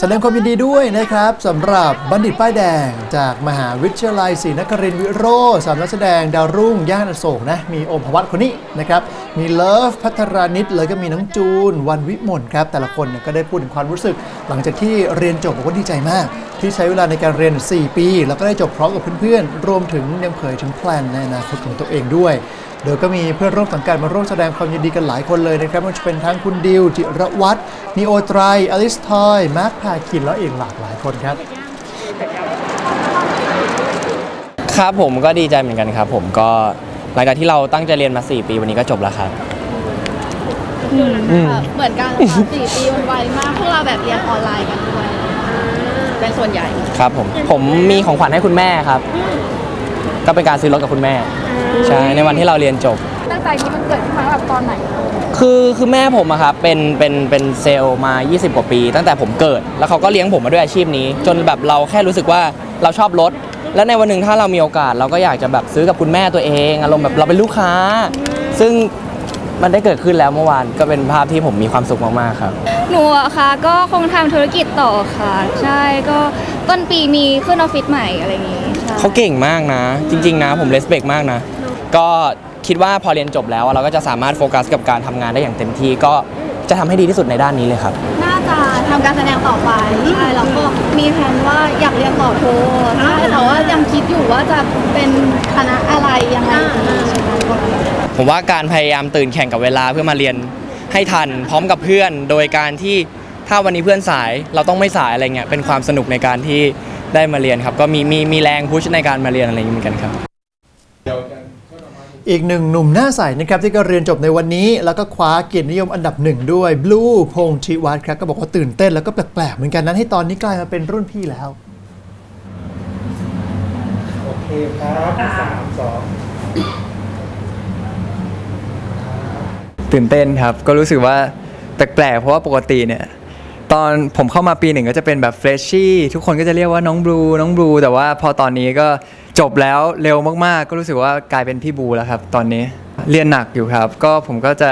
แสดงความยินดีด้วยนะครับสำหรับบัณฑิตป้ายแดง จากมหาวิทยาลัยศรีนครินทร์วิโรจน์สามนักแสดงดาวรุ่งย่านอโศกนะมีโอมพวัตคนนี้นะครับมีเลิฟพัทรานิตเลยก็มีน้องจูน วันวิมลครับแต่ละคนเนี่ยก็ได้พูดถึงความรู้สึก หลังจากที่เรียนจบบอกว่าดีใจมาก ที่ใช้เวลาในการเรียน 4 ปี แล้วก็ได้จบพร้อมกับเพื่อนๆรวมถึงยังเผยถึงแพลนในอนาคตของตัวเองด้วย โดยก็มีเพื่อนร่วมสังกัดมาร่วมแสดงความยินดีกันหลายคนเลยนะครับไม่ว่าจะเป็นทั้งคุณดิว จิรวัตรนีโอไตรอลิสทอย มาร์คพาคินแล้วอีกหลากหลายคนครับ ครับผมก็ดีใจเหมือนกันครับ ผมก็หลังจากที่เราตั้งใจเรียนมา 4 ปีวันนี้ก็จบแล้วครับอืมเหมือนกันค่ะสี่ปีมันไวมากพวกเราแบบเรียนออนไลน์กันด้วยเป็นส่วนใหญ่ ครับผมผมมีของขวัญให้คุณแม่ครับ ก็เป็นการซื้อรถกับคุณแม่ ใช่ในวันที่เราเรียนจบ ตั้งใจนี้มันเกิดขึ้นมาแบบตอนไหน คือคือแม่ผมอะครับเป็นเป็นเป็นเซลล์มา 20 กว่าปี ตั้งแต่ผมเกิด แล้วเขาก็เลี้ยงผมมาด้วยอาชีพนี้ จนแบบเราแค่รู้สึกว่าเราชอบรถ แล้วในวันหนึ่งถ้าเรามีโอกาส เราก็อยากจะแบบซื้อกับคุณแม่ตัวเองอารมณ์แบบเราเป็นลูกค้า ซึ่งมันได้เกิดขึ้นแล้วเมื่อวานก็เป็นภาพที่ผมมีความสุขมากๆครับ หนูอะค่ะก็คงทำธุรกิจต่อค่ะ ใช่ก็ต้นปีมีขึ้นออฟฟิศใหม่อะไรอย่างงี้ใช่ เขาเก่งมากนะ จริง ๆ นะ ผมเลสเบกมากนะ ก็คิดว่าพอเรียนจบแล้วอะเราก็จะสามารถโฟกัสกับการทำงานได้อย่างเต็มที่ก็จะทำให้ดีที่สุดในด้านนี้เลยครับ น่าจะทำการแสดงต่อไปใช่แล้วก็มีแผนว่าอยากเรียนต่อโทใช่แต่ว่ายังคิดอยู่ว่าจะเป็นคณะอะไรยังไงดีใช่ไหมผมว่าการพยายามตื่นแข่งกับเวลาเพื่อมาเรียนให้ทัน พร้อมกับเพื่อนโดยการที่ถ้าวันนี้เพื่อนสายเราต้องไม่สายอะไรเงี้ยเป็นความสนุกในการที่ ได้มาเรียนครับ ก็มีมีมีแรงพุชในการมาเรียนอะไรอย่างนี้เหมือนกันครับ อีกหนึ่งหนุ่มหน้าใสนะครับที่ก็เรียนจบในวันนี้ แล้วก็คว้าเกียรตินิยมอันดับหนึ่งด้วยบลูพงษ์ชีวัตรครับก็บอกว่าตื่นเต้นแล้วก็แปลกๆเหมือนกันนั้นให้ตอนนี้กลายมาเป็นรุ่นพี่แล้ว โอเคครับสามสองตื่นเต้นครับ ก็รู้สึกว่าแปลกๆเพราะว่าปกติเนี่ย ตอนผมเข้ามาปีหนึ่งก็จะเป็นแบบเฟรชชี่ทุกคนก็จะเรียกว่าน้องบลูน้องบลูแต่ว่าพอตอนนี้ก็จบแล้วเร็วมากๆ ก็รู้สึกว่ากลายเป็นพี่บูแล้วครับ ตอนนี้เรียนหนักอยู่ครับ ก็ผมก็จะ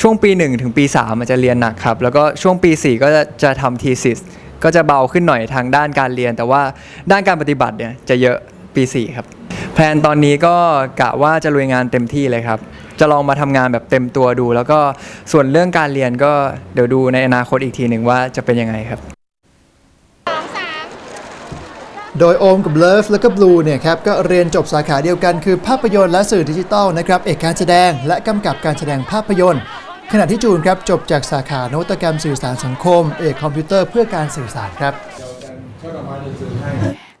ช่วงปี 1 ถึงปี 3 มันจะเรียนหนักครับ แล้วก็ช่วงปี 4 ก็จะจะทำทีสิสก็จะเบาขึ้นหน่อยทางด้านการเรียน แต่ว่าด้านการปฏิบัติเนี่ยจะเยอะปี 4 ครับ แพลนตอนนี้ก็กะว่าจะลุยงานเต็มที่เลยครับ จะลองมาทำงานแบบเต็มตัวดู แล้วก็ส่วนเรื่องการเรียนก็เดี๋ยวดูในอนาคตอีกทีหนึ่งว่าจะเป็นยังไงครับ โดยโอมกับเลิฟแล้วก็บลูเนี่ยครับก็เรียนจบสาขาเดียวกันคือภาพยนตร์และสื่อดิจิทัลนะครับเอกการแสดงและกำกับการแสดงภาพยนตร์ ขณะที่จูนครับจบจากสาขานวัตกรรมสื่อสารสังคม เอกคอมพิวเตอร์เพื่อการสื่อสารครับช่อดอกไม้จะซื้อให้